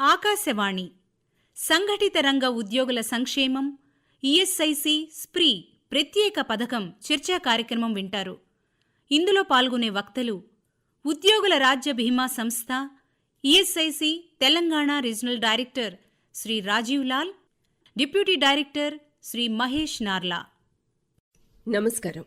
ఆకాశవాణి. సంఘటిత రంగ ఉద్యోగుల సంక్షేమం ఈఎస్ఐసి స్ప్రీ ప్రత్యేక పథకం చర్చా కార్యక్రమం వింటారు. ఇందులో పాల్గొనే వక్తలు ఉద్యోగుల రాజ్య బీమా సంస్థ ESIC Telangana regional director Shri Rajiv Lal deputy director Shri Mahesh Narla. నమస్కారం.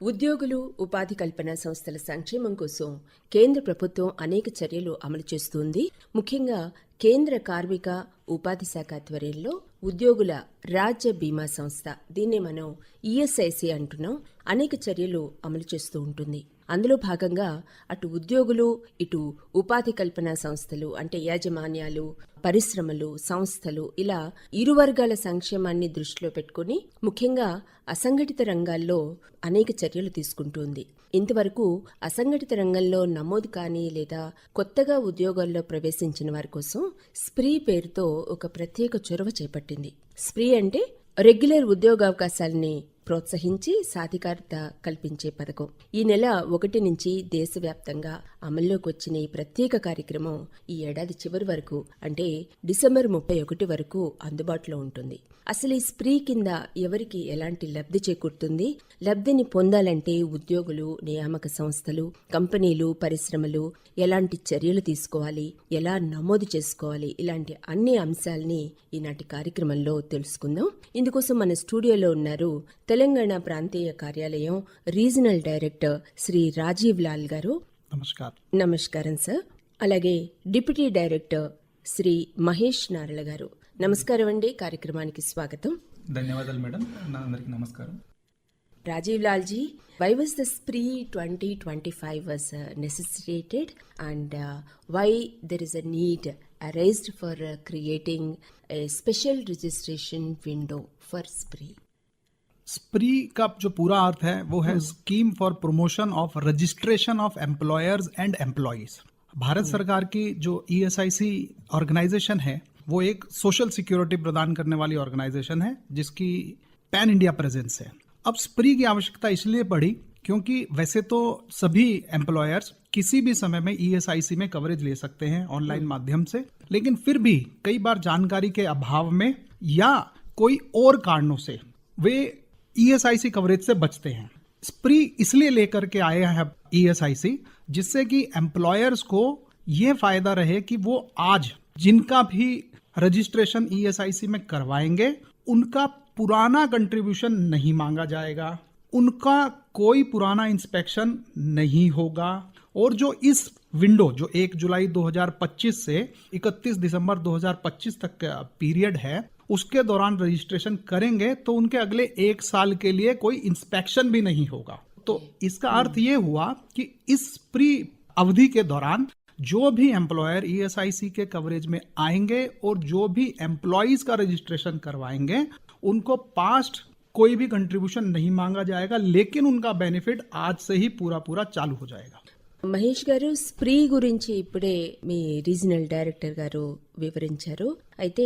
ఉద్యోగులు ఉపాధి కల్పన సంస్థల సంక్షేమం కోసం కేంద్ర ప్రభుత్వం అనేక చర్యలు అమలు చేస్తుంది. ముఖ్యంగా కేంద్ర కార్మిక ఉపాధి శాఖ ఆధ్వర్యంలో ఉద్యోగుల రాజ్య బీమా సంస్థ దీన్ని మనం ఈఎస్ఐసి అంటున్నాం. అనేక చర్యలు అమలు చేస్తూ ఉంటుంది. అందులో భాగంగా అటు ఉద్యోగులు ఇటు ఉపాధి కల్పన సంస్థలు అంటే యాజమాన్యాలు పరిశ్రమలు సంస్థలు ఇలా ఇరు వర్గాల సంక్షేమాన్ని దృష్టిలో పెట్టుకుని ముఖ్యంగా అసంఘటిత రంగాల్లో అనేక చర్యలు తీసుకుంటుంది ఇంతవరకు అసంఘటిత రంగంలో నమోదు కాని లేదా కొత్తగా ఉద్యోగాల్లో ప్రవేశించిన వారి కోసం స్ప్రీ పేరుతో ఒక ప్రత్యేక చొరవ చేపట్టింది. స్ప్రీ అంటే రెగ్యులర్ ఉద్యోగావకాశాలని ప్రోత్సహించి సాధికారత కల్పించే పథకం. ఈ నెల ఒకటి నుంచి దేశవ్యాప్తంగా అమల్లోకి వచ్చిన ఈ ప్రత్యేక కార్యక్రమం ఈ ఏడాది చివరి వరకు అంటే డిసెంబర్ ముప్పై ఒకటి వరకు అందుబాటులో ఉంటుంది. అసలు ఈ స్ప్రీ కింద ఎవరికి ఎలాంటి లబ్ధి చేకూరుతుంది? లబ్ధిని పొందాలంటే ఉద్యోగులు నియామక సంస్థలు కంపెనీలు పరిశ్రమలు ఎలాంటి చర్యలు తీసుకోవాలి? ఎలా నమోదు చేసుకోవాలి? ఇలాంటి అన్ని అంశాలని ఈనాటి కార్యక్రమంలో తెలుసుకుందాం. ఇందుకోసం మన స్టూడియోలో ఉన్నారు తెలంగాణ ప్రాంతీయ కార్యాలయం రీజనల్ డైరెక్టర్ శ్రీ రాజీవ్ లాల్ గారు. నమస్కారం. నమస్కారం సార్. అలాగే డిప్యూటీ డైరెక్టర్ శ్రీ మహేష్ నారల గారు. నమస్కారం అండి కార్యక్రమానికి స్వాగతం ధన్యవాదాలు మేడం నా అందరికీ నమస్కారం Rajeev Lal ji why was the SPREE twenty twenty five was necessitated and why there is a need arised for creating a special registration window for SPREE SPREE का जो पूरा अर्थ है वो है scheme for promotion of registration of employers and employees Bharat सरकार की जो ईएसआईसी ऑर्गेनाइजेशन है वो एक सोशल सिक्योरिटी प्रदान करने वाली ऑर्गेनाइजेशन है, जिसकी पैन इंडिया प्रेजेंस है। अब स्प्री की आवश्यकता इसलिए पड़ी क्योंकि वैसे तो सभी एम्प्लॉयर्स किसी भी समय में ईएसआईसी में कवरेज ले सकते हैं ऑनलाइन माध्यम से, लेकिन फिर भी कई बार जानकारी के अभाव में या कोई और कारणों से वे ईएसआईसी कवरेज से बचते हैं। स्प्री इसलिए लेकर के आए हैं ईएसआईसी जिससे कि एम्प्लॉयर्स को यह फ़ायदा रहे कि वो आज जिनका भी रजिस्ट्रेशन ईएसआईसी में करवाएँगे, उनका पुराना कंट्रीब्यूशन नहीं मांगा जाएगा, उनका कोई पुराना इंस्पेक्शन नहीं होगा। और जो इस विंडो जो 1 जुलाई 2025 से 31 दिसंबर 2025 तक का पीरियड है, उसके दौरान रजिस्ट्रेशन करेंगे तो उनके अगले एक साल के लिए कोई इंस्पेक्शन भी नहीं होगा। तो इसका अर्थ ये हुआ कि इस प्री अवधि के दौरान जो भी एम्प्लॉयर ईएसआईसी के कवरेज में आएंगे और जो भी एम्प्लॉयज का रजिस्ट्रेशन करवाएंगे उनको पास्ट कोई भी कंट्रीब्यूशन नहीं मांगा जाएगा लेकिन उनका बेनिफिट आज से ही पूरा पूरा चालू हो जाएगा మహేష్ గారు స్ప్రీ గురించి ఇప్పుడే మీ రీజనల్ డైరెక్టర్ గారు వివరించారు అయితే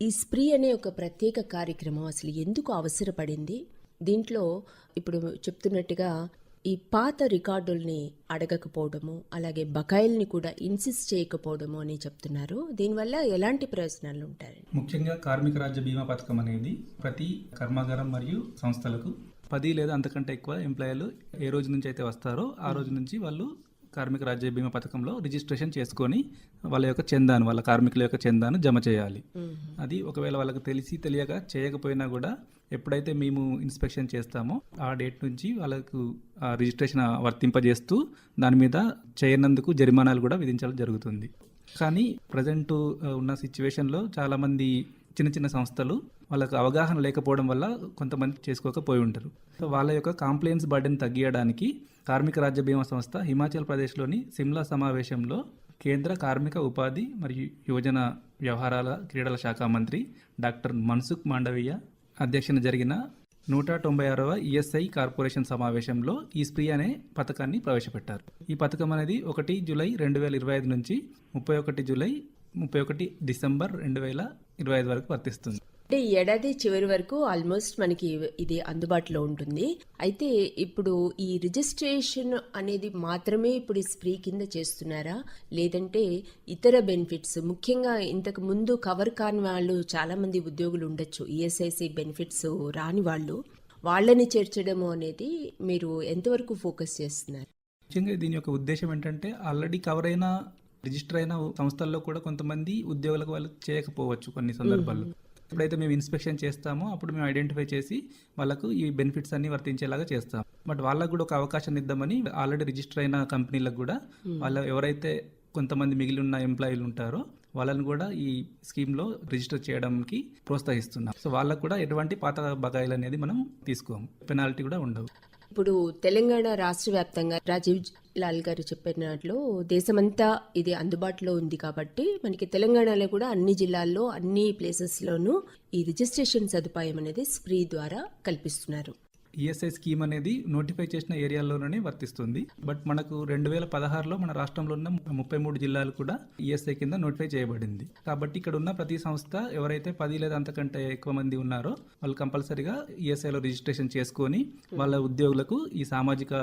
ఈ స్ప్రీ అనే ఒక ప్రత్యేక కార్యక్రమం అసలు ఎందుకు అవసరపడింది దీంట్లో ఇప్పుడు చెప్తున్నట్టుగా ఈ పాత రికార్డుల్ని అడగకపోవడము అలాగే బకాయిల్ని కూడా ఇన్సిస్ట్ చేయకపోవడము అని చెప్తున్నారు. దీనివల్ల ఎలాంటి ప్రయోజనాలు ఉంటాయి? ముఖ్యంగా కార్మిక రాజ్య బీమా పథకం అనేది ప్రతి కర్మాగారం మరియు సంస్థలకు పది లేదా అంతకంటే ఎక్కువ ఎంప్లాయర్లు ఏ రోజు నుంచి అయితే వస్తారో ఆ రోజు నుంచి వాళ్ళు కార్మిక రాజ్య బీమా పథకంలో రిజిస్ట్రేషన్ చేసుకొని వాళ్ళ యొక్క చందాను వాళ్ళ కార్మికుల యొక్క చందాను జమ చేయాలి. అది ఒకవేళ వాళ్ళకి తెలిసి తెలియక చేయకపోయినా కూడా ఎప్పుడైతే మేము ఇన్స్పెక్షన్ చేస్తామో ఆ డేట్ నుంచి వాళ్ళకు ఆ రిజిస్ట్రేషన్ వర్తింపజేస్తూ దాని మీద చేయనందుకు జరిమానాలు కూడా విధించడం జరుగుతుంది. కానీ ప్రజెంట్ ఉన్న సిచ్యువేషన్లో చాలామంది చిన్న చిన్న సంస్థలు వాళ్ళకు అవగాహన లేకపోవడం వల్ల కొంతమంది చేసుకోకపోయి ఉంటారు. సో వాళ్ళ యొక్క కాంప్లైన్స్ బర్డెన్ తగ్గియడానికి కార్మిక రాజ్య బీమా సంస్థ హిమాచల్ ప్రదేశ్లోని సిమ్లా సమావేశంలో కేంద్ర కార్మిక ఉపాధి మరియు యువజన వ్యవహారాల క్రీడల శాఖ మంత్రి డాక్టర్ మన్సుఖ్ మాండవీయ అధ్యక్షన జరిగిన నూట తొంభై ఆరవ ఈఎస్ఐ కార్పొరేషన్ సమావేశంలో ఈ స్ప్రీ అనే పథకాన్ని ప్రవేశపెట్టారు. ఈ పథకం అనేది ఒకటి జూలై రెండు వేల ఇరవై ఐదు నుంచి ముప్పై ఒకటి జూలై ముప్పై ఒకటి డిసెంబర్ రెండు వేల ఇరవై ఐదు వరకు వర్తిస్తుంది. అంటే ఈ ఏడాది చివరి వరకు ఆల్మోస్ట్ మనకి ఇది అందుబాటులో ఉంటుంది. అయితే ఇప్పుడు ఈ రిజిస్ట్రేషన్ అనేది మాత్రమే ఇప్పుడు ఈ స్ప్రీ కింద చేస్తున్నారా? లేదంటే ఇతర బెనిఫిట్స్ ముఖ్యంగా ఇంతకు ముందు కవర్ కాని వాళ్ళు చాలా మంది ఉద్యోగులు ఉండొచ్చు ఈఎస్ఐసి బెనిఫిట్స్ రాని వాళ్ళు. వాళ్ళని చేర్చడము అనేది మీరు ఎంతవరకు ఫోకస్ చేస్తున్నారు? ముఖ్యంగా దీని యొక్క ఉద్దేశం ఏంటంటే ఆల్రెడీ కవర్ అయిన రిజిస్టర్ అయిన సంస్థల్లో కూడా కొంతమంది ఉద్యోగులకు వాళ్ళు చేయకపోవచ్చు కొన్ని సందర్భాల్లో. ఎప్పుడైతే మేము ఇన్స్పెక్షన్ చేస్తామో. అప్పుడు మేము ఐడెంటిఫై చేసి వాళ్ళకు ఈ బెనిఫిట్స్ అన్ని వర్తించేలాగా చేస్తాం బట్ వాళ్ళకు కూడా ఒక అవకాశం ఇద్దామని ఆల్రెడీ రిజిస్టర్ అయిన కంపెనీలకు కూడా వాళ్ళ ఎవరైతే కొంతమంది మిగిలి ఉన్న ఎంప్లాయీలు ఉంటారో వాళ్ళని కూడా ఈ స్కీమ్లో రిజిస్టర్ చేయడానికి ప్రోత్సహిస్తున్నాం. సో వాళ్ళకు కూడా ఎటువంటి పాత బకాయిలు అనేది మనం తీసుకోము. పెనాల్టీ కూడా ఉండవు. ఇప్పుడు తెలంగాణ రాష్ట్ర వ్యాప్తంగా రాజీవ్ లాల్ గారు చెప్పినట్లు దేశమంతా ఇది అందుబాటులో ఉంది కాబట్టి మనకి తెలంగాణలో కూడా అన్ని జిల్లాల్లో అన్ని ప్లేసెస్లోనూ ఈ రిజిస్ట్రేషన్ సదుపాయం అనేది స్ప్రీ ద్వారా కల్పిస్తున్నారు. ఈఎస్ఐ స్కీమ్ అనేది నోటిఫై చేసిన ఏరియాల్లోనే వర్తిస్తుంది. బట్ మనకు రెండు వేల పదహారులో మన రాష్ట్రంలో ఉన్న ముప్పై మూడు జిల్లాలు కూడా ఈఎస్ఐ కింద నోటిఫై చేయబడింది. కాబట్టి ఇక్కడ ఉన్న ప్రతి సంస్థ ఎవరైతే పది లేదా అంతకంటే ఎక్కువ మంది ఉన్నారో వాళ్ళు కంపల్సరీగా ఈఎస్ఐలో రిజిస్ట్రేషన్ చేసుకొని వాళ్ళ ఉద్యోగులకు ఈ సామాజిక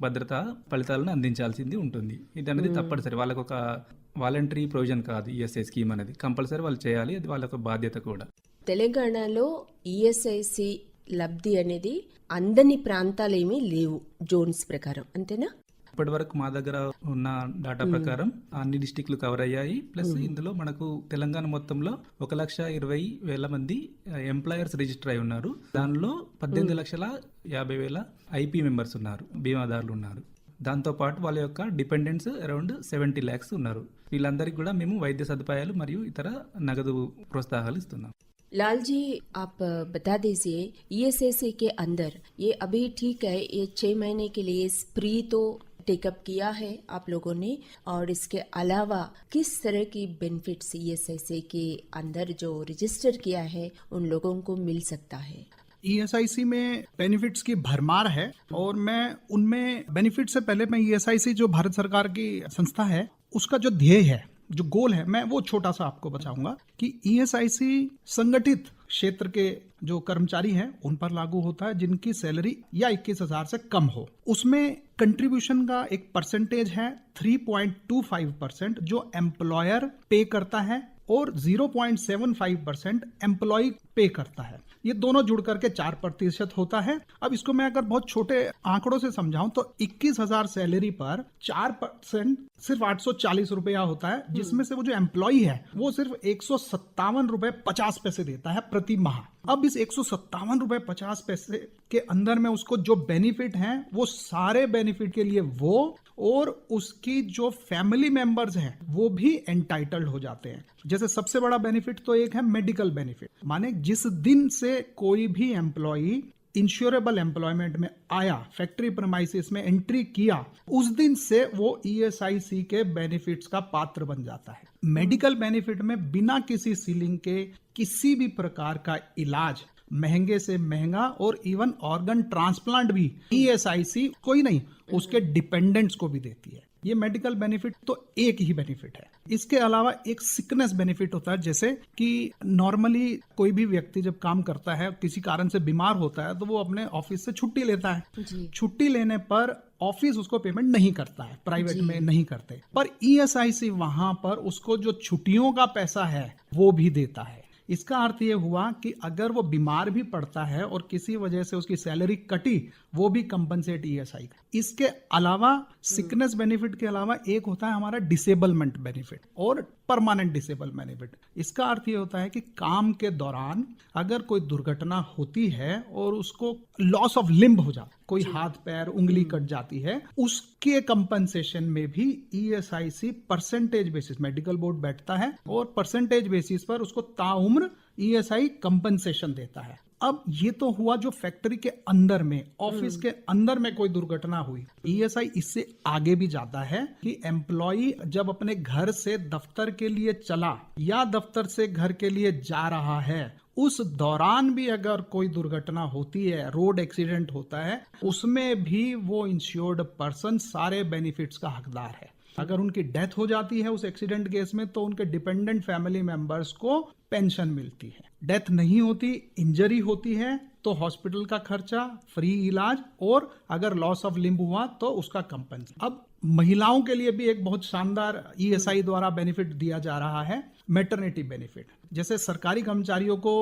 భద్రత ఫలితాలను అందించాల్సింది ఉంటుంది. ఇది అనేది తప్పనిసరి. వాళ్ళకు ఒక వాలంటరీ ప్రొవిజన్ కాదు ఈఎస్ఐ స్కీమ్ అనేది. కంపల్సరీ వాళ్ళు చేయాలి. అది వాళ్ళ బాధ్యత కూడా. తెలంగాణలో ఈఎస్ఐసి లబ్ధి అనేది అందని ప్రాంతాలు ఏమీ లేవు జోన్స్ ప్రకారం. అంతేనా? ఇప్పటి వరకు మా దగ్గర ఉన్న డేటా ప్రకారం అన్ని డిస్టిక్లు కవర్ అయ్యాయి. ప్లస్ ఇందులో మనకు తెలంగాణ మొత్తంలో ఒక లక్ష ఇరవై వేల మంది ఎంప్లాయర్స్ రిజిస్టర్ అయి ఉన్నారు. దానిలో పద్దెనిమిది లక్షల యాభై వేల ఐపీ మెంబర్స్ ఉన్నారు బీమాదారులు ఉన్నారు. దాంతోపాటు వాళ్ళ యొక్క డిపెండెంట్స్ అరౌండ్ సెవెంటీ ల్యాక్స్ ఉన్నారు. వీళ్ళందరికీ కూడా మేము వైద్య సదుపాయాలు మరియు ఇతర నగదు ప్రోత్సాహాలు ఇస్తున్నాం. लाल जी, आप बता दीजिए ईएसआईसी के अंदर, ये अभी ठीक है? ये छह महीने के लिए स्प्री तो टेकअप किया है आप लोगों ने? और इसके अलावा, किस तरह की बेनिफिट्स ईएसआईसी के अंदर जो रजिस्टर किया है, उन लोगों को मिल सकता है? ईएसआईसी में बेनिफिट्स की भरमार है, और मैं उनमें बेनिफिट से पहले मैं ईएसआईसी जो भारत सरकार की संस्था है, उसका जो ध्येय है जो गोल है, मैं वो छोटा सा आपको बताऊँगा कि ईएसआईसी संगठित क्षेत्र के जो कर्मचारी हैं, उन पर लागू होता है जिनकी सैलरी या इक्कीस हज़ार से कम हो। उसमें कंट्रीब्यूशन का एक परसेंटेज है 3.25 परसेंट, जो एम्प्लॉयर पे करता है, और 0.75 परसेंट एम्प्लॉय पे करता है। ये दोनों जुड़ करके चार प्रतिशत होता है। अब इसको मैं अगर बहुत छोटे आंकड़ों से समझाऊं तो इक्कीस हज़ार सैलरी पर चार परसेंट सिर्फ़ आठ सौ चालीस रुपया होता है जिसमें से वो जो एम्प्लॉय है वो सिर्फ़ एक सौ सत्तावन रुपए पचास पैसे देता है प्रति माह। अब इस एक सौ सत्तावन रुपए पचास पैसे के अंदर में उसको जो बेनिफिट हैं, वो सारे बेनिफिट के लिए वो और उसकी जो फैमिली मेंबर्स हैं, वो भी एंटाइटल्ड हो जाते हैं। जैसे सबसे बड़ा बेनिफिट तो एक है मेडिकल बेनिफिट माने जिस दिन से कोई भी एम्प्लॉय इंश्योरेबल एम्प्लॉयमेंट में आया फैक्ट्री प्रमाइसिस में एंट्री किया, उस दिन से वो ईएसआईसी के बेनिफिट्स का पात्र बन जाता है। मेडिकल बेनिफिट में बिना किसी सीलिंग के किसी भी प्रकार का इलाज, महँगे से महँगा और इवन ऑर्गन ट्रांसप्लांट भी ईएसआईसी कोई नहीं, उसके डिपेंडेंट्स को भी देती है। ये मेडिकल बेनिफिट तो एक ही बेनिफिट है। इसके अलावा एक सिकनेस बेनिफिट होता है जैसे कि नॉर्मली कोई भी व्यक्ति जब काम करता है किसी कारण से बीमार होता है तो वो अपने ऑफ़िस से छुट्टी लेता है। छुट्टी लेने पर ऑफ़िस उसको पेमेंट नहीं करता है प्राइवेट में नहीं करते। पर ई ईएसआईसी वहाँ पर उसको जो छुट्टियों का पैसा है वो भी देता है। इसका अर्थ ये हुआ कि अगर वो बीमार भी पड़ता है और किसी वजह से उसकी सैलरी कटी वो भी कंपनसेट ईएसआई इसके अलावा सिकनेस बेनिफिट के अलावा एक होता है हमारा डिसेबलमेंट बेनिफिट और परमानेंट डिसेबल बेनिफिट इसका अर्थ ये होता है कि काम के दौरान अगर कोई दुर्घटना होती है और उसको लॉस ऑफ़ लिम्ब हो जाता कोई हाथ पैर उंगली कट जाती है उसके कंपनसेशन में भी ESIC percentage basis medical board बैठता है और परसेंटेज बेसिस पर उसको ताउम्र ईएसआई कंपनसेशन देता है। अब ये तो हुआ जो फैक्ट्री के अंदर में ऑफ़िस के अंदर में कोई दुर्घटना हुई। ईएसआई इससे आगे भी जाता है कि एम्प्लॉय जब अपने घर से दफ्तर के लिए चला या दफ्तर से घर के लिए जा रहा है उस दौरान भी अगर कोई दुर्घटना होती है रोड एक्सीडेंट होता है उसमें भी वो इंश्योर्ड पर्सन सारे बेनिफिट्स का हकदार है। अगर उनकी डेथ हो जाती है उस एक्सीडेंट केस में तो उनके डिपेंडेंट फैमिली मेंबर्स को पेंशन मिलती है। डेथ नहीं होती, इंजरी होती है तो हॉस्पिटल का खर्चा, फ्री इलाज, और अगर लॉस ऑफ़ लिम्ब हुआ तो उसका कंपनसेशन अब महिलाओं के लिए भी एक बहुत शानदार ईएसआई द्वारा बेनिफिट दिया जा रहा है मेटर्निटी बेनिफिट जैसे सरकारी कर्मचारियों को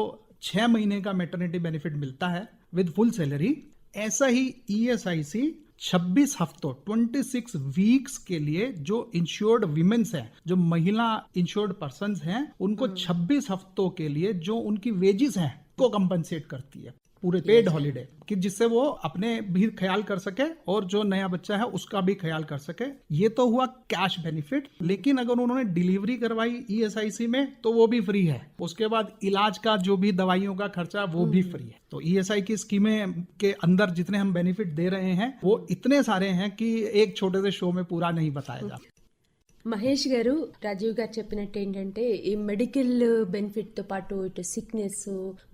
छह महीने का मेटर्निटी बेनिफिट मिलता है विद फुल सैलरी ऐसा ही E ईएसआईसी 26 हफ्तों 26 वीक्स के लिए जो इंश्योर्ड विमेन्स हैं जो महिला इंश्योर्ड पर्सन हैं उनको 26 हफ्तों के लिए जो उनकी वेजेस हैं को कंपनसेट करती है। पूरे पेड हॉलीडे कि। जिससे वो अपने भी ख्याल कर सके और जो नया बच्चा है उसका भी ख्याल कर सके। ये तो हुआ कैश बेनिफिट लेकिन अगर उन्होंने डिलीवरी करवाई ईएसआईसी में तो वो भी फ्री है। उसके बाद इलाज का जो भी दवाइयों का खर्चा वो भी फ्री है। तो ईएसआई की स्कीमें के अंदर जितने हम बेनिफिट दे रहे हैं वो इतने सारे हैं कि एक छोटे से शो में पूरा नहीं बताया जा మహేష్ గారు రాజీవ్ గారు చెప్పినట్టు ఏంటంటే ఈ మెడికల్ బెనిఫిట్తో పాటు ఇటు సిక్నెస్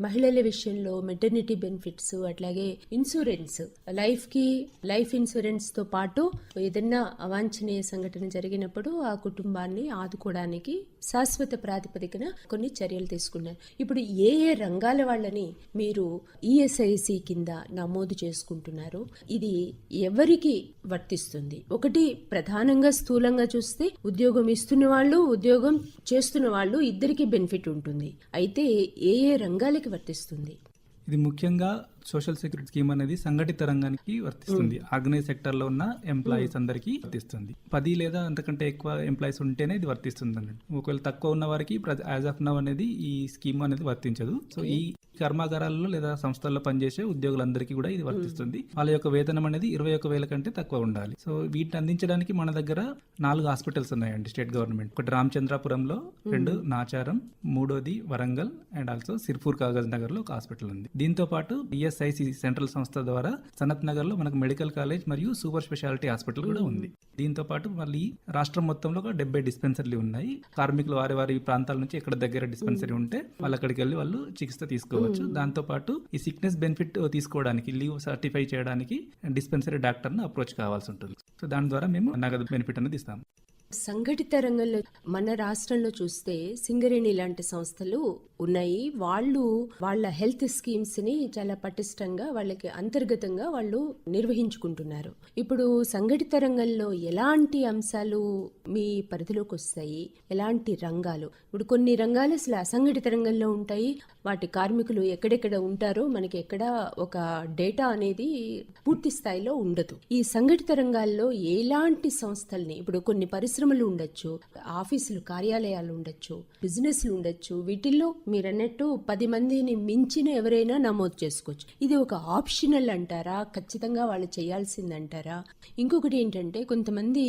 మహిళల విషయంలో మెటర్నిటీ బెనిఫిట్స్ అట్లాగే ఇన్సూరెన్స్ లైఫ్కి లైఫ్ ఇన్సూరెన్స్తో పాటు ఏదన్నా అవాంఛనీయ సంఘటన జరిగినప్పుడు ఆ కుటుంబాన్ని ఆదుకోవడానికి శాశ్వత ప్రాతిపదికన కొన్ని చర్యలు తీసుకున్నారు. ఇప్పుడు ఏ ఏ రంగాల వాళ్ళని మీరు ఈఎస్ఐసి కింద నమోదు చేసుకుంటున్నారు? ఇది ఎవరికి వర్తిస్తుంది? ఒకటి ప్రధానంగా స్థూలంగా చూస్తే ఉద్యోగం ఇస్తున్న వాళ్ళు ఉద్యోగం చేస్తున్న వాళ్ళు ఇద్దరికీ బెనిఫిట్ ఉంటుంది. అయితే ఏ ఏ రంగాలకి వర్తిస్తుంది? ఇది ముఖ్యంగా సోషల్ సెక్యూరిటీ స్కీమ్ అనేది సంఘటిత రంగానికి వర్తిస్తుంది. ఆర్గనైజ్ సెక్టర్లో ఉన్న ఎంప్లాయీస్ అందరికీ వర్తిస్తుంది. పది లేదా అంతకంటే ఎక్కువ ఎంప్లాయీస్ ఉంటేనే ఇది వర్తిస్తుంది అన్నట్టు. ఒకవేళ తక్కువ ఉన్న వారికి యాజ్ ఆఫ్ నవ్ అనేది ఈ స్కీమ్ అనేది వర్తించదు. సో ఈ కర్మాగారాల్లో లేదా సంస్థల్లో పనిచేసే ఉద్యోగులందరికీ కూడా ఇది వర్తిస్తుంది. వాళ్ళ యొక్క వేతనం అనేది ఇరవై ఒక వేల కంటే తక్కువ ఉండాలి. సో వీటిని అందించడానికి మన దగ్గర నాలుగు హాస్పిటల్స్ ఉన్నాయండి స్టేట్ గవర్నమెంట్. ఒకటి రామచంద్రాపురంలో రెండు నాచారం మూడోది వరంగల్ అండ్ ఆల్సో సిర్పూర్ కాగజ్ నగర్లో ఒక హాస్పిటల్ ఉంది. దీంతో పాటు ఈఎస్ఐసి సెంట్రల్ సంస్థ ద్వారా సనత్ నగర్లో మనకు మెడికల్ కాలేజ్ మరియు సూపర్ స్పెషాలిటీ హాస్పిటల్ కూడా ఉంది. దీంతో పాటు మళ్ళీ రాష్ట్రం మొత్తంలో ఒక డెబ్బై డిస్పెన్సరీలు ఉన్నాయి. కార్మికులు వారి వారి ప్రాంతాల నుంచి ఎక్కడ దగ్గర డిస్పెన్సరీ ఉంటే వాళ్ళు అక్కడికి వెళ్ళి వాళ్ళు చికిత్స తీసుకోవచ్చు. దాంతో పాటు ఈ సిక్నెస్ బెనిఫిట్ తీసుకోవడానికి లీవ్ సర్టిఫై చేయడానికి డిస్పెన్సరీ డాక్టర్ అప్రోచ్ కావాల్సి ఉంటుంది. సో దాని ద్వారా మేము నగదు బెనిఫిట్ అనేది ఇస్తాం. సంఘటిత రంగంలో మన రాష్ట్రంలో చూస్తే సింగరేణి లాంటి సంస్థలు ఉన్నాయి. వాళ్ళు వాళ్ళ హెల్త్ స్కీమ్స్ని చాలా పటిష్టంగా వాళ్ళకి అంతర్గతంగా వాళ్ళు నిర్వహించుకుంటున్నారు. ఇప్పుడు సంఘటిత రంగంలో ఎలాంటి అంశాలు మీ పరిధిలోకి వస్తాయి? ఎలాంటి రంగాలు? ఇప్పుడు కొన్ని రంగాలు అసలు అసంఘటిత రంగంలో ఉంటాయి. వాటి కార్మికులు ఎక్కడెక్కడ ఉంటారో మనకి ఎక్కడ ఒక డేటా అనేది పూర్తి స్థాయిలో ఉండదు. ఈ సంఘటిత రంగాల్లో ఎలాంటి సంస్థల్ని ఇప్పుడు కొన్ని పరిశ్రమలు ఉండొచ్చు ఆఫీసులు కార్యాలయాలు ఉండొచ్చు బిజినెస్లు ఉండొచ్చు. వీటిల్లో మీరు అన్నట్టు పది మందిని మించిన ఎవరైనా నమోదు చేసుకోవచ్చు. ఇది ఒక ఆప్షనల్ అంటారా? ఖచ్చితంగా వాళ్ళు చేయాల్సిందంటారా? ఇంకొకటి ఏంటంటే కొంతమంది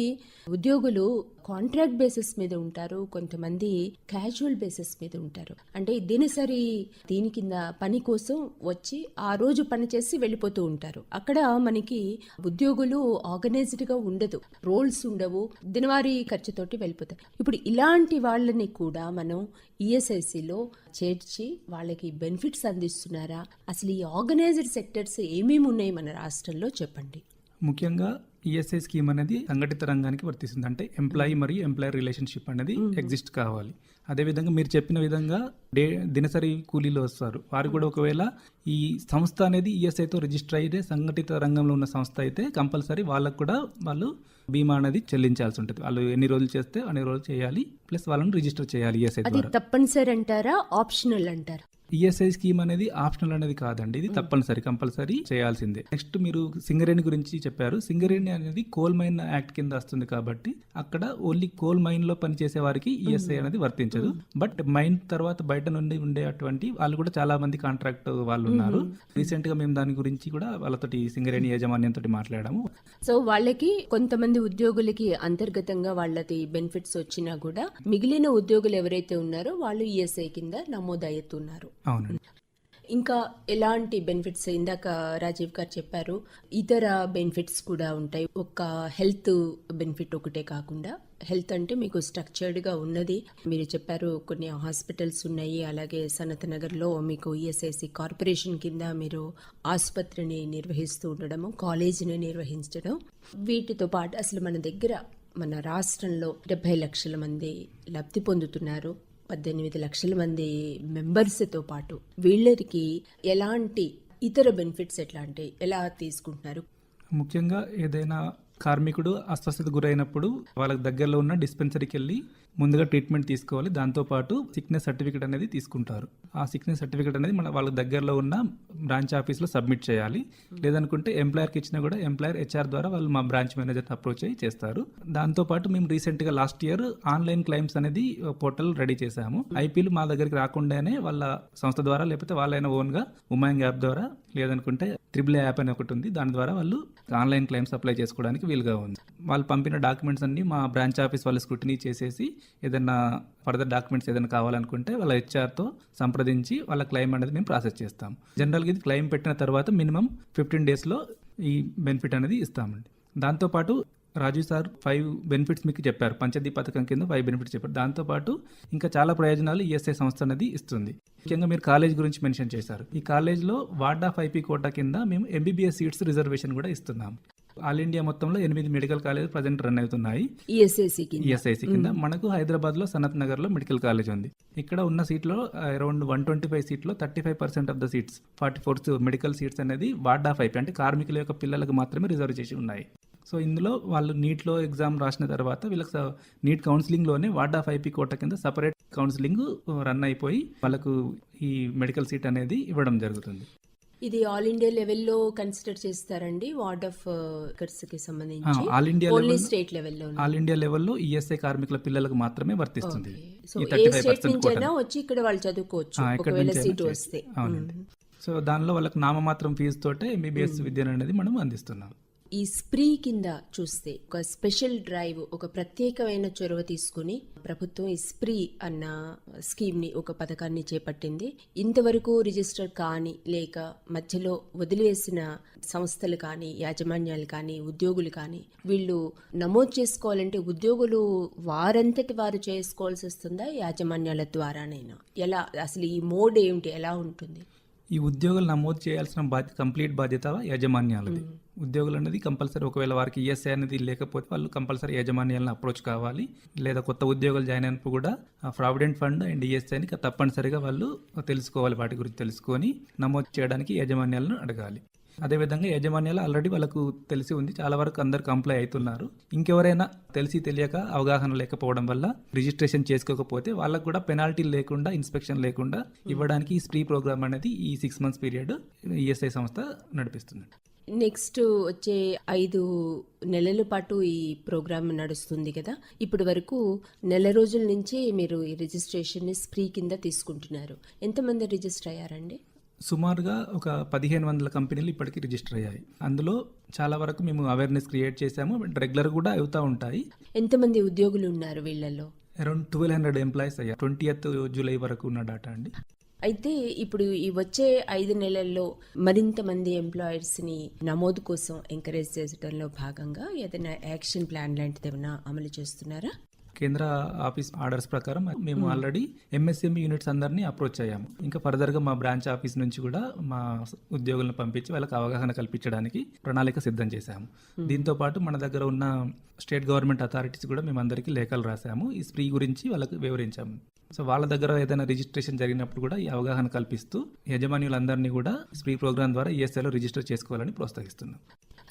ఉద్యోగులు కాంట్రాక్ట్ బేసిస్ మీద ఉంటారు కొంతమంది క్యాజువల్ బేసిస్ మీద ఉంటారు. అంటే దినసరి దీని కింద పని కోసం వచ్చి ఆ రోజు పని చేసి వెళ్ళిపోతూ ఉంటారు. అక్కడ మనకి ఉద్యోగులు ఆర్గనైజ్డ్గా ఉండదు రోల్స్ ఉండవు దినవారీ ఖర్చుతోటి వెళ్ళిపోతారు. ఇప్పుడు ఇలాంటి వాళ్ళని కూడా మనం ఈఎస్ఐసిలో చేర్చి వాళ్ళకి బెనిఫిట్స్ అందిస్తున్నారా? అసలు ఈ ఆర్గనైజ్డ్ సెక్టర్స్ ఏమేమి ఉన్నాయి మన రాష్ట్రంలో చెప్పండి. ముఖ్యంగా ఈఎస్ఐ స్కీమ్ అనేది సంఘటిత రంగానికి వర్తిస్తుంది. అంటే ఎంప్లాయీ మరియు ఎంప్లాయర్ రిలేషన్షిప్ అనేది ఎగ్జిస్ట్ కావాలి. అదేవిధంగా మీరు చెప్పిన విధంగా డే దినసరి కూలీలో వస్తారు. వారు కూడా ఒకవేళ ఈ సంస్థ అనేది ఈఎస్ఐతో రిజిస్టర్ అయితే సంఘటిత రంగంలో ఉన్న సంస్థ అయితే కంపల్సరీ వాళ్ళకు కూడా వాళ్ళు బీమా అనేది చెల్లించాల్సి ఉంటుంది. వాళ్ళు ఎన్ని రోజులు చేస్తే అన్ని రోజులు చేయాలి. ప్లస్ వాళ్ళని రిజిస్టర్ చేయాలి ఈఎస్ఐ అది తప్పనిసరి అంటారా? ఆప్షనల్ అంటారా? ఈఎస్ఐ స్కీమ్ అనేది ఆప్షనల్ అనేది కాదండి. ఇది తప్పనిసరి కంపల్సరీ చేయాల్సిందే. నెక్స్ట్ మీరు సింగరేణి గురించి చెప్పారు. సింగరేణి అనేది కోల్ మైన్ యాక్ట్ కింద వస్తుంది కాబట్టి అక్కడ ఓన్లీ కోల్ మైన్లో పనిచేసే వారికి ఈఎస్ఐ అనేది వర్తించదు. బట్ మైన్ తర్వాత బయట నుండి ఉండేటువంటి వాళ్ళు కూడా చాలా మంది కాంట్రాక్ట్ వాళ్ళు ఉన్నారు. రీసెంట్గా మేము దాని గురించి కూడా వాళ్ళతోటి సింగరేణి యాజమాన్యంతో మాట్లాడాము. సో వాళ్ళకి కొంతమంది ఉద్యోగులకి అంతర్గతంగా వాళ్ళది బెనిఫిట్స్ వచ్చినా కూడా మిగిలిన ఉద్యోగులు ఎవరైతే ఉన్నారో వాళ్ళు ఈఎస్ఐ కింద నమోదవుతున్నారు అవునండి. ఇంకా ఎలాంటి బెనిఫిట్స్ ఇందాక రాజీవ్ గారు చెప్పారు ఇతర బెనిఫిట్స్ కూడా ఉంటాయి. ఒక హెల్త్ బెనిఫిట్ ఒకటే కాకుండా హెల్త్ అంటే మీకు స్ట్రక్చర్డ్గా ఉన్నది. మీరు చెప్పారు కొన్ని హాస్పిటల్స్ ఉన్నాయి అలాగే సనత్ నగర్లో మీకు ఈఎస్ఐసి కార్పొరేషన్ కింద మీరు ఆసుపత్రిని నిర్వహిస్తూ ఉండడము కాలేజీని నిర్వహించడం. వీటితో పాటు అసలు మన దగ్గర మన రాష్ట్రంలో డెబ్బై లక్షల మంది లబ్ధి పొందుతున్నారు. పద్దెనిమిది లక్షల మంది మెంబర్స్తో పాటు వీళ్ళకి ఎలాంటి ఇతర బెనిఫిట్స్ ఎట్లాంటి ఎలా తీసుకుంటున్నారు? ముఖ్యంగా ఏదైనా కార్మికుడు అస్వస్థత గురైనప్పుడు వాళ్ళకి దగ్గరలో ఉన్న డిస్పెన్సరీకి వెళ్ళి ముందుగా ట్రీట్మెంట్ తీసుకోవాలి. దాంతోపాటు సిక్నెస్ సర్టిఫికేట్ అనేది తీసుకుంటారు. ఆ సిక్నెస్ సర్టిఫికేట్ అనేది మన వాళ్ళ దగ్గరలో ఉన్న బ్రాంచ్ ఆఫీస్లో సబ్మిట్ చేయాలి. లేదనుకుంటే ఎంప్లాయర్కి ఇచ్చినా కూడా ఎంప్లాయర్ హెచ్ఆర్ ద్వారా వాళ్ళు మా బ్రాంచ్ మేనేజర్ని అప్రోచ్ అయ్యి చేస్తారు. దాంతోపాటు మేము రీసెంట్గా లాస్ట్ ఇయర్ ఆన్లైన్ క్లైమ్స్ అనేది పోర్టల్ రెడీ చేశాము. ఐపీలు మా దగ్గరికి రాకుండానే వాళ్ళ సంస్థ ద్వారా లేకపోతే వాళ్ళైన ఓన్గా ఉమాంగ్ యాప్ ద్వారా లేదనుకుంటే త్రిబుల్ యాప్ అని ఒకటి ఉంది. దాని ద్వారా వాళ్ళు ఆన్లైన్ క్లైమ్స్ అప్లై చేసుకోవడానికి వీలుగా ఉంది. వాళ్ళు పంపిన డాక్యుమెంట్స్ అన్ని మా బ్రాంచ్ ఆఫీస్ వాళ్ళు స్క్రూటినీ చేసేసి ఏదైనా ఫర్దర్ డాక్యుమెంట్స్ ఏదైనా కావాలనుకుంటే వాళ్ళ హెచ్ఆర్తో సంప్రదించి వాళ్ళ క్లెయిమ్ అనేది మేము ప్రాసెస్ చేస్తాం. జనరల్గా ఇది క్లెయిమ్ పెట్టిన తర్వాత మినిమం ఫిఫ్టీన్ డేస్లో ఈ బెనిఫిట్ అనేది ఇస్తామండి. దాంతోపాటు రాజు సార్ ఫైవ్ బెనిఫిట్స్ మీకు చెప్పారు. పంచదీ పథకం కింద ఫైవ్ బెనిఫిట్స్ చెప్పారు. దాంతోపాటు ఇంకా చాలా ప్రయోజనాలు ఈఎస్ఐ సంస్థ అనేది ఇస్తుంది. ముఖ్యంగా మీరు కాలేజ్ గురించి మెన్షన్ చేశారు. ఈ కాలేజ్లో వార్డ్ ఆఫ్ ఐపీ కోటా కింద మేము ఎంబీబీఎస్ సీట్స్ రిజర్వేషన్ కూడా ఇస్తున్నాం. ఆల్ ఇండియా మొత్తంలో ఎనిమిది మెడికల్ కాలేజ్ ప్రజెంట్ రన్ అవుతున్నాయి. ఈఎస్ఐసి కింద. ఈఎస్ఐసి కింద. మనకు హైదరాబాద్లో సనత్ నగర్లో మెడికల్ కాలేజ్ ఉంది. ఇక్కడ ఉన్న సీట్లో అరౌండ్ వన్ ట్వంటీ ఫైవ్ సీట్లో thirty five percent of the seats forty four medical seats అనేది వార్డ్ ఆఫ్ ఐపీ అంటే కార్మికుల యొక్క పిల్లలకు మాత్రమే రిజర్వ్ చేసి ఉన్నాయి. సో ఇందులో వాళ్ళు నీట్లో ఎగ్జామ్ రాసిన తర్వాత వీళ్ళకి నీట్ కౌన్సిలింగ్లోనే వార్డ్ ఆఫ్ ఐపీ కోట కింద సపరేట్ కౌన్సిలింగ్ రన్ అయిపోయి వాళ్ళకు ఈ మెడికల్ సీట్ అనేది ఇవ్వడం జరుగుతుంది. ఇది ఆల్ ఇండియా లెవెల్లో కన్సిడర్ చేస్తారండి వార్డ్ ఆఫ్ వర్కర్స్కి సంబంధించి. ఆల్ ఇండియా ఓన్లీ స్టేట్ లెవెల్లో ఆల్ ఇండియా లెవెల్లో ఈఎస్ఐ కార్మికుల పిల్లలకు మాత్రమే వర్తిస్తుంది. సో ఈ ఏ థర్టీ ఫైవ్ స్టేట్ పర్సెంట్ నుంచి అయినా వచ్చి ఇక్కడ వాళ్ళు చదువుకోవచ్చు. ఒకవేళ సీటు. వస్తే. అవునండి. సో దానిలో వాళ్ళకి నామమాత్రం ఫీజు తోటే ఎంబీబీఎస్ విద్యను అనేది మనం అందిస్తున్నాం. ఈ స్ప్రీ కింద చూస్తే ఒక స్పెషల్ డ్రైవ్ ఒక ప్రత్యేకమైన చొరవ తీసుకుని ప్రభుత్వం ఈ స్ప్రీ అన్న స్కీమ్ని ఒక పథకాన్ని చేపట్టింది. ఇంతవరకు రిజిస్టర్ కాని లేక మధ్యలో వదిలేసిన సంస్థలు కానీ యాజమాన్యాలు కానీ ఉద్యోగులు కానీ వీళ్ళు నమోదు చేసుకోవాలంటే ఉద్యోగులు వారంతటి వారు చేసుకోవాల్సి వస్తుందా యాజమాన్యాల ద్వారానైనా? ఎలా అసలు ఈ మోడ్ ఏమిటి? ఎలా ఉంటుంది? ఈ ఉద్యోగులు నమోదు చేయాల్సిన బాధ్యత కంప్లీట్ బాధ్యత యాజమాన్యాలది. ఉద్యోగులు అనేది కంపల్సరీ ఒకవేళ వారికి ఈఎస్ఐ అనేది లేకపోతే వాళ్ళు కంపల్సరీ యాజమాన్యాలను అప్రోచ్ కావాలి. లేదా కొత్త ఉద్యోగులు జాయిన్ అయినప్పుడు కూడా ప్రావిడెంట్ ఫండ్ అండ్ ఈఎస్ఐని తప్పనిసరిగా వాళ్ళు తెలుసుకోవాలి వాటి గురించి తెలుసుకొని నమోదు చేయడానికి యాజమాన్యాలను అడగాలి. అదేవిధంగా యాజమాన్యాలు ఆల్రెడీ వాళ్ళకు తెలిసి ఉంది. చాలా వరకు అందరు కంప్లై అవుతున్నారు. ఇంకెవరైనా తెలిసి తెలియక అవగాహన లేకపోవడం వల్ల రిజిస్ట్రేషన్ చేసుకోకపోతే వాళ్ళకు కూడా పెనాల్టీ లేకుండా ఇన్స్పెక్షన్ లేకుండా ఇవ్వడానికి ఈ స్ప్రీ ప్రోగ్రామ్ అనేది ఈ సిక్స్ మంత్స్ పీరియడ్ ఈఎస్ఐ సంస్థ నడిపిస్తుంది. నెక్స్ట్ వచ్చే ఐదు నెలల పాటు ఈ ప్రోగ్రామ్ నడుస్తుంది కదా. ఇప్పటి వరకు నెల రోజుల నుంచి మీరు ఈ రిజిస్ట్రేషన్ స్ప్రీ కింద తీసుకుంటున్నారు. ఎంతమంది రిజిస్టర్ అయ్యారండి? సుమారుగా ఒక పదిహేను వందల కంపెనీలు ఇప్పటికీ రిజిస్టర్ అయ్యాయి. అందులో చాలా వరకు మేము అవేర్నెస్ క్రియేట్ చేశాము. రెగ్యులర్ కూడా అవుతూ ఉంటాయి. ఎంతమంది ఉద్యోగులు ఉన్నారు వీళ్ళల్లో? అరౌండ్ ట్వెల్వ్ హండ్రెడ్ ఎంప్లాయీస్ అయ్యారు ట్వంటీ జూలై వరకు ఉన్న డాటా అండి. అయితే ఇప్పుడు ఈ వచ్చే ఐదు నెలల్లో మరింత మంది ఎంప్లాయర్స్ని నమోదు కోసం ఎంకరేజ్ చేసడంలో భాగంగా ఏదైనా యాక్షన్ ప్లాన్ లాంటిది ఏమైనా అమలు చేస్తున్నారా? కేంద్ర ఆఫీస్ ఆర్డర్స్ ప్రకారం మేము ఆల్రెడీ ఎంఎస్ఎంఈ యూనిట్స్ అందరినీ అప్రోచ్ అయ్యాము. ఇంకా ఫర్దర్గా మా బ్రాంచ్ ఆఫీస్ నుంచి కూడా మా ఉద్యోగులను పంపించి వాళ్ళకి అవగాహన కల్పించడానికి ప్రణాళిక సిద్ధం చేశాము. దీంతో పాటు మన దగ్గర ఉన్న స్టేట్ గవర్నమెంట్ అథారిటీస్ కూడా మేము అందరికీ లేఖలు రాసాము ఈ స్ప్రీ గురించి వాళ్ళకి వివరించాము. సో వాళ్ళ దగ్గర ఏదైనా రిజిస్ట్రేషన్ జరిగినప్పుడు కూడా ఈ అవగాహన కల్పిస్తూ యజమానులందరినీ కూడా స్ప్రీ ప్రోగ్రామ్ ద్వారా ఈఎస్ఐలో రిజిస్టర్ చేసుకోవాలని ప్రోత్సహిస్తున్నాం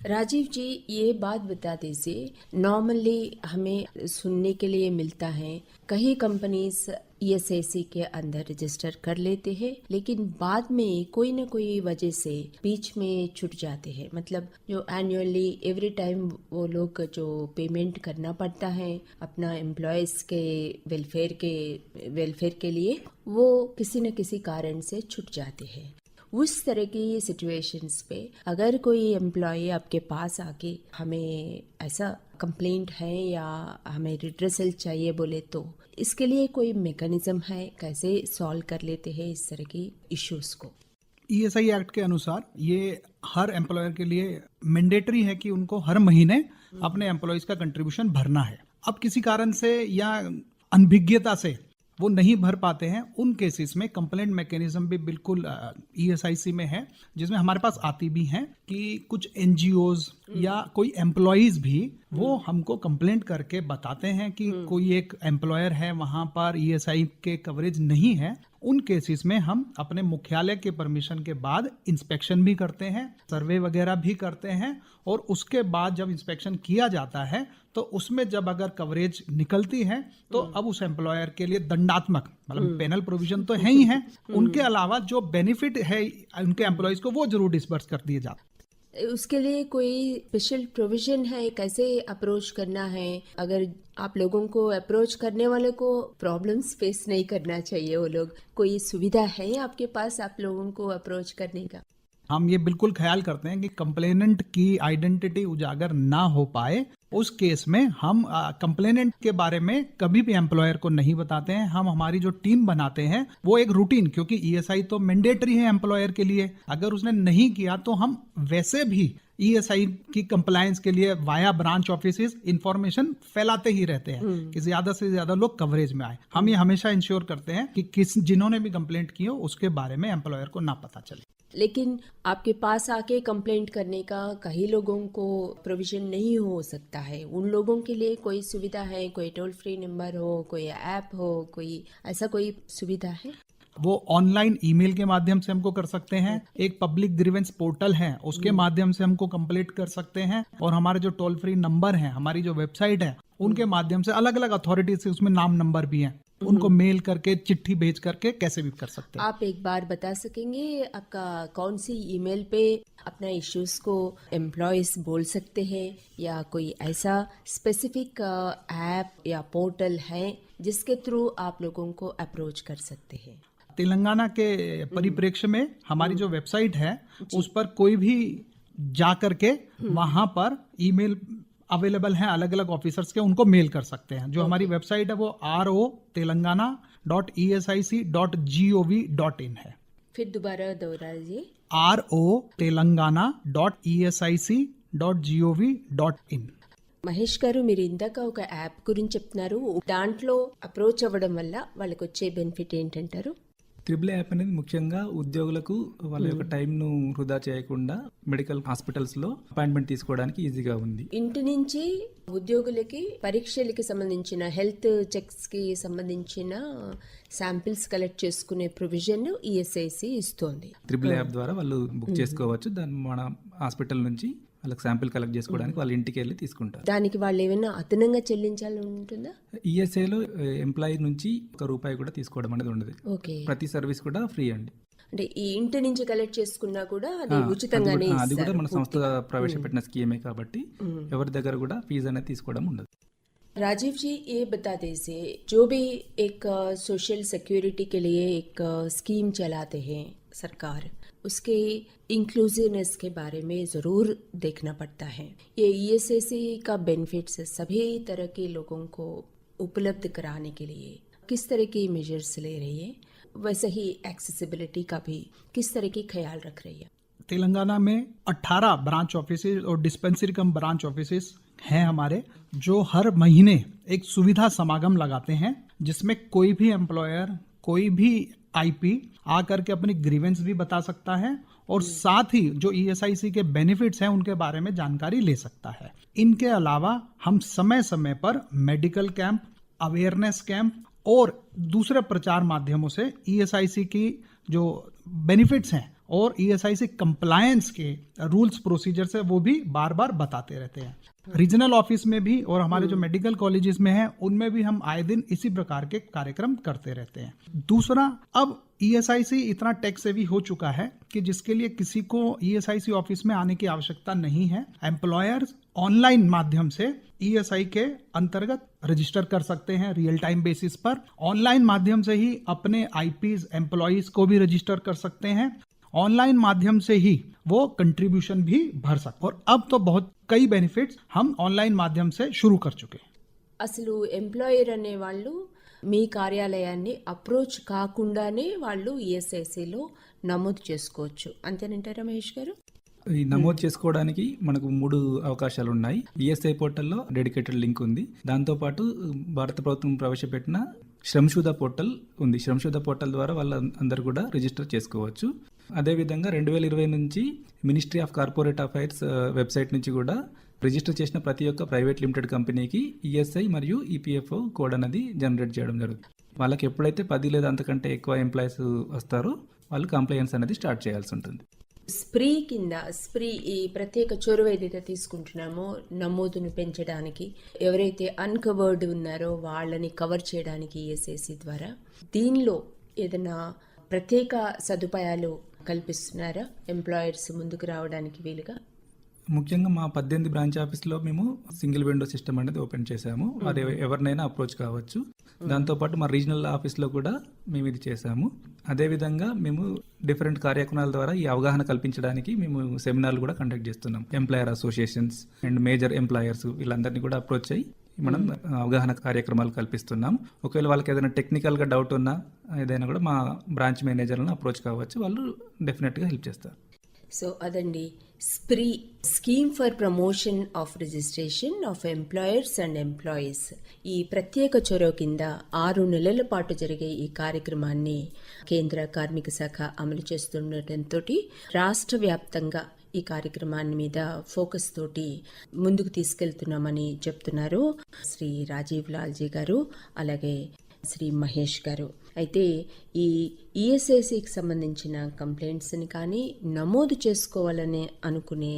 राजीव जी ये बात बता दीजिए नॉर्मली हमें सुनने के लिए मिलता है कई कंपनीज ईएसआईसी के अंदर रजिस्टर कर लेते हैं, लेकिन बाद में कोई ना कोई वजह से बीच में छूट जाते हैं। मतलब जो एनुअली एवरी टाइम वो लोग जो पेमेंट करना पड़ता है अपना एम्प्लॉयज़ के वेलफेयर के वेलफेयर के लिए, वो किसी न किसी कारण से छूट जाते हैं। उस तरह की सिचुएशंस पे अगर कोई एम्प्लॉय आपके पास आके हमें ऐसा कंप्लेंट है या हमें रिड्रेसल चाहिए बोले तो इसके लिए कोई मेकनिज्म है? कैसे सॉल्व कर लेते हैं इस तरह के इश्यूज़ को? ईएसआई एक्ट के अनुसार ये हर एम्प्लॉयर के लिए मैंडेटरी है कि उनको हर महीने अपने एम्प्लॉयज़ का कंट्रीब्यूशन भरना है। अब किसी कारण से या अनभिज्ञता से वो नहीं भर पाते हैं उन केसेस में कंप्लेंट मैकेनिज्म भी बिल्कुल ईएसआईसी में है जिसमें हमारे पास आती भी हैं कि कुछ एनजीओज या कोई एम्प्लॉयज़ भी वो हमको कंप्लेंट करके बताते हैं कि कोई एक एम्प्लॉयर है वहाँ पर ईएसआई के कवरेज नहीं है। उन केसेस में हम अपने मुख्यालय के परमिशन के बाद इंस्पेक्शन भी करते हैं सर्वे वगैरह भी करते हैं और उसके बाद जब इंस्पेक्शन किया जाता है तो उसमें जब अगर कवरेज निकलती है तो अब उस एम्प्लॉयर के लिए दंडात्मक मतलब पेनल प्रोविज़न तो है ही है। उनके अलावा जो बेनिफिट है उनके एम्प्लॉयज़ को वो ज़रूर डिस्बर्स कर दिए जाते उसके लिए कोई स्पेशल प्रोविज़न है? कैसे अप्रोच करना है? अगर आप लोगों को अप्रोच करने वाले को प्रॉब्लम्स फेस नहीं करना चाहिए वो लोग कोई सुविधा है आपके पास आप लोगों को अप्रोच करने का? हम ये बिल्कुल ख्याल करते हैं कि कंप्लेनेंट की आइडेंटिटी उजागर ना हो पाए। उस केस में हम कंप्लेनेंट के बारे में कभी भी एम्प्लॉयर को नहीं बताते हैं। हम हमारी जो टीम बनाते हैं वो एक रूटीन क्योंकि ईएसआई तो मैंडेटरी है एम्प्लॉयर के लिए। अगर उसने नहीं किया तो हम वैसे भी ईएसआई की कंप्लायंस के लिए वाया ब्रांच ऑफ़िस इंफॉर्मेशन फैलाते ही रहते हैं कि ज़्यादा से ज़्यादा लोग कवरेज में आए। हम ये हमेशा इंश्योर करते हैं कि किस जिन्होंने भी कंप्लेंट की हो उसके बारे में एम्प्लॉयर को ना पता चले। लेकिन आपके पास आके कंप्लेंट करने का कई लोगों को प्रोविज़न नहीं हो सकता है। उन लोगों के लिए कोई सुविधा है? कोई टोल फ्री नंबर हो कोई ऐप हो कोई ऐसा कोई सुविधा है? वो ऑनलाइन ईमेल के माध्यम से हमको कर सकते हैं। एक पब्लिक ग्रीवेंस पोर्टल है उसके माध्यम से हमको कंप्लीट कर सकते हैं। और हमारे जो टोल फ्री नंबर है हमारी जो वेबसाइट है उनके माध्यम से अलग अलग अथॉरिटी से उसमें नाम नंबर भी हैं। उनको मेल करके चिट्ठी भेज करके कैसे भी कर सकते हैं। आप एक बार बता सकेंगे आपका कौन सी ईमेल पे अपना इश्यूज़ को एम्प्लॉयज़ बोल सकते हैं या कोई ऐसा स्पेसिफिक ऐप या पोर्टल है जिसके थ्रू आप लोगों को अप्रोच कर सकते हैं। तेलंगाना के परिप्रेक्ष्य में हमारी जो वेबसाइट है उस पर कोई भी जा करके वहाँ पर ईमेल अवेलेबल हैं अलग अलग ऑफिसर्स के उनको मेल कर सकते हैं जो हमारी वेबसाइट है वो R O Telangana dot E S I C dot G O V dot in है फिर दोबारा दोहराइए R O Telangana dot E S I C dot G O V dot in Mahesh గారు మీరు ఇందాక ఒక యాప్ గురించి చెప్తున్నారు దాంట్లో అప్రోచ్ అవ్వడం వల్ల వాళ్ళకి వచ్చే బెనిఫిట్ ఏంటంటారు త్రిబుల్ యాప్ అనేది ముఖ్యంగా ఉద్యోగులకు వాళ్ళ యొక్క టైంను వృధా చేయకుండా మెడికల్ హాస్పిటల్స్లో అపాయింట్మెంట్ తీసుకోవడానికి ఈజీగా ఉంది. ఇంటి నుంచి ఉద్యోగులకి పరీక్షలకి సంబంధించిన హెల్త్ చెక్స్కి సంబంధించిన శాంపిల్స్ కలెక్ట్ చేసుకునే ప్రొవిజన్ ఈఎస్ఐసి ఇస్తోంది. త్రిబుల్ యాప్ ద్వారా వాళ్ళు బుక్ చేసుకోవచ్చు. దాన్ని మన హాస్పిటల్ నుంచి వాళ్ళకి శాంపిల్ కలెక్ట్ చేసుకోవడానికి వాళ్ళ ఇంటికి వెళ్ళి తీసుకుంటారు దానికి వాళ్ళు ఏమైనా అదనంగా చెల్లించాలి ఉంటుందా ఈఎస్ఐలో ఎంప్లాయీ నుంచి ఒక రూపాయి కూడా తీసుకోవడం అనేది ఉండదు ఓకే ప్రతి సర్వీస్ కూడా ఫ్రీ అండి అంటే ఈ ఇంటి నుంచి కలెక్ట్ చేసుకున్నా కూడా అది ఆ, అది ఉచితంగానే కూడా- అది కూడా ఇస్తారు మన సంస్థ ప్రవేశపెట్టిన స్కీమే కాబట్టి ఎవరి దగ్గర కూడా ఫీజు అనేది తీసుకోవడం ఉండదు राजीव जी ये बता दीजिए जो भी एक सोशल सिक्योरिटी के लिए एक स्कीम चलाते हैं सरकार उसके इंक्लूसिवनेस के बारे में ज़रूर देखना पड़ता है। ये ईएसएससी का बेनिफिट्स सभी तरह के लोगों को उपलब्ध कराने के लिए किस तरह की मेजर्स ले रही है, वैसे ही एक्सेसिबिलिटी का भी किस तरह की ख्याल रख रही है। तेलंगाना में 18 ब्रांच ऑफ़िस और डिस्पेंसरी कम ब्रांच ऑफ़िस हैं हमारे, जो हर महीने एक सुविधा समागम लगाते हैं, जिसमें कोई भी एम्प्लॉयर कोई भी आईपी आकर के अपनी ग्रीवेंस भी बता सकता है और साथ ही जो ईएसआईसी के बेनिफिट्स हैं, उनके बारे में जानकारी ले सकता है। इनके अलावा हम समय समय पर मेडिकल कैंप अवेयरनेस कैंप और दूसरे प्रचार माध्यमों से ईएसआईसी की जो बेनिफिट्स हैं और E ईएसआईसी कंप्लायंस के रूल्स प्रोसीजर से वो भी बार बार बताते रहते हैं। रीजनल ऑफ़िस में भी और हमारे जो मेडिकल कॉलेजेस में हैं उनमें भी हम आए दिन इसी प्रकार के कार्यक्रम करते रहते हैं। दूसरा अब ईएसआईसी इतना टेक सेवी हो चुका है कि जिसके लिए किसी को ईएसआईसी ऑफ़िस में आने की आवश्यकता नहीं है एम्प्लॉयर्स ऑनलाइन माध्यम से ईएसआई के अंतर्गत रजिस्टर कर सकते हैं रियल टाइम बेसिस पर। ऑनलाइन माध्यम से ही अपने आईपीज एम्प्लॉयज़ को भी रजिस्टर कर सकते हैं। ऑनलाइन माध्यम से ही वो कंट्रीब्यूशन भी भर सकते और अब तो बहुत कई बेनिफिट्स हम ऑनलाइन माध्यम से शुरू कर चुके हैं అసలు ఎంప్లాయర్ అనే వాళ్ళు మీ కార్యాలయాన్ని అప్రోచ్ కాకుండానే వాళ్ళు ఈఎస్ఐసిలో నమోదు చేసుకోవచ్చు అంతేనంటారా మహేష్ గారు ఈ నమోదు చేసుకోవడానికి మనకు మూడు అవకాశాలు ఉన్నాయి ఈఎస్ఐ పోర్టల్లో డెడికేటెడ్ లింక్ ఉంది దాంతోపాటు భారత ప్రభుత్వం ప్రవేశపెట్టిన శ్రమశుద్ధ పోర్టల్ ఉంది శ్రమశుద్ధ పోర్టల్ ద్వారా వాళ్ళ అందరూ కూడా రిజిస్టర్ చేసుకోవచ్చు అదేవిధంగా రెండు వేల ఇరవై నుంచి ministry of corporate affairs website నుంచి కూడా రిజిస్టర్ చేసిన ప్రతి ఒక్క ప్రైవేట్ లిమిటెడ్ కంపెనీకి ఈఎస్ఐ మరియు ఈపీఎఫ్ఓ కోడ్ అనేది జనరేట్ చేయడం జరుగుతుంది. వాళ్ళకి ఎప్పుడైతే పది లేదా అంతకంటే ఎక్కువ ఎంప్లాయీస్ వస్తారో వాళ్ళు కంప్లైన్స్ అనేది స్టార్ట్ చేయాల్సి ఉంటుంది. స్ప్రీ కింద స్ప్రీ ఈ ప్రత్యేక చొరవ ఏదైతే తీసుకుంటున్నామో నమోదును పెంచడానికి ఎవరైతే అన్కవర్డ్ ఉన్నారో వాళ్ళని కవర్ చేయడానికి ఈఎస్ఐసి ద్వారా దీనిలో ఏదైనా ప్రత్యేక సదుపాయాలు కల్పిస్తున్నారా? ఎంప్లాయర్స్ ముందుకు రావడానికి వీలుగా? ముఖ్యంగా మా పద్దెనిమిది బ్రాంచ్ ఆఫీస్లో మేము సింగిల్ విండో సిస్టమ్ అనేది ఓపెన్ చేశాము. వారు ఎవ- ఎవరినైనా అప్రోచ్ కావచ్చు. దాంతోపాటు మా రీజనల్ ఆఫీస్లో కూడా మేము ఇది చేశాము. అదేవిధంగా మేము డిఫరెంట్ కార్యక్రమాల ద్వారా ఈ అవగాహన కల్పించడానికి మేము సెమినార్లు కూడా కండక్ట్ చేస్తున్నాం. Employer associations and major employers వీళ్ళందరినీ కూడా అప్రోచ్ అయ్యి మనం అవగాహన కార్యక్రమాలు కల్పిస్తున్నాం. ఒకవేళ వాళ్ళకి ఏదైనా టెక్నికల్గా డౌట్ ఉన్నా ఏదైనా కూడా మా బ్రాంచ్ మేనేజర్లను అప్రోచ్ కావచ్చు. వాళ్ళు డెఫినెట్గా హెల్ప్ చేస్తారు. సో అదండి. SPREE scheme for promotion of registration of employers and employees ఈ ప్రత్యేక చొరవ కింద ఆరు నెలల పాటు జరిగే ఈ కార్యక్రమాన్ని కేంద్ర కార్మిక శాఖ అమలు చేస్తుండటంతో రాష్ట్ర వ్యాప్తంగా ఈ కార్యక్రమాన్ని మీద ఫోకస్ తోటి ముందుకు తీసుకెళ్తున్నామని చెప్తున్నారు శ్రీ రాజీవ్ లాల్జీ గారు అలాగే శ్రీ మహేష్ గారు. అయితే ఈ ఈఎస్ఐసికి సంబంధించిన కంప్లైంట్స్ని కానీ నమోదు చేసుకోవాలని అనుకునే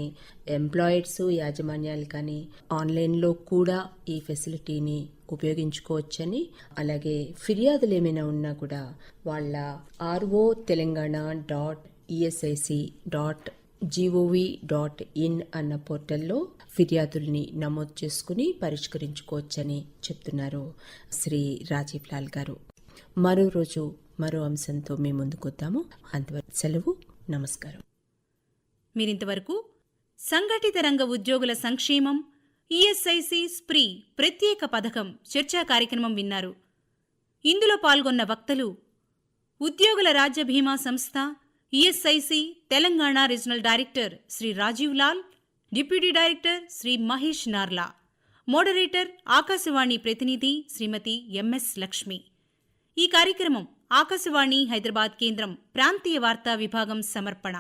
ఎంప్లాయర్స్ యాజమాన్యాలు కానీ ఆన్లైన్లో కూడా ఈ ఫెసిలిటీని ఉపయోగించుకోవచ్చని అలాగే ఫిర్యాదులు ఏమైనా ఉన్నా కూడా వాళ్ళ RO Telangana dot ESIC dot GOV dot in అన్న పోర్టల్లో ఫిర్యాదుల్ని నమోదు చేసుకుని పరిష్కరించుకోవచ్చని చెప్తున్నారు శ్రీ రాజీవ్ లాల్ గారు. మరో రోజు మరో అంశంతో మీ ముందుకు వద్దాము. అంతవరకు సెలవు. నమస్కారం. మీరింతవరకు సంఘటిత రంగ ఉద్యోగుల సంక్షేమం ఈఎస్ఐసి స్ప్రీ ప్రత్యేక పథకం చర్చా కార్యక్రమం విన్నారు. ఇందులో పాల్గొన్న వక్తలు ఉద్యోగుల రాజ్య బీమా సంస్థ ESIC Telangana regional director Shri Rajiv Lal deputy director Shri Mahesh Narla moderator Akashvani ప్రతినిధి శ్రీమతి ఎంఎస్ లక్ష్మి. ఈ కార్యక్రమం ఆకాశవాణి హైదరాబాద్ కేంద్రం ప్రాంతీయ వార్తా విభాగం సమర్పణ.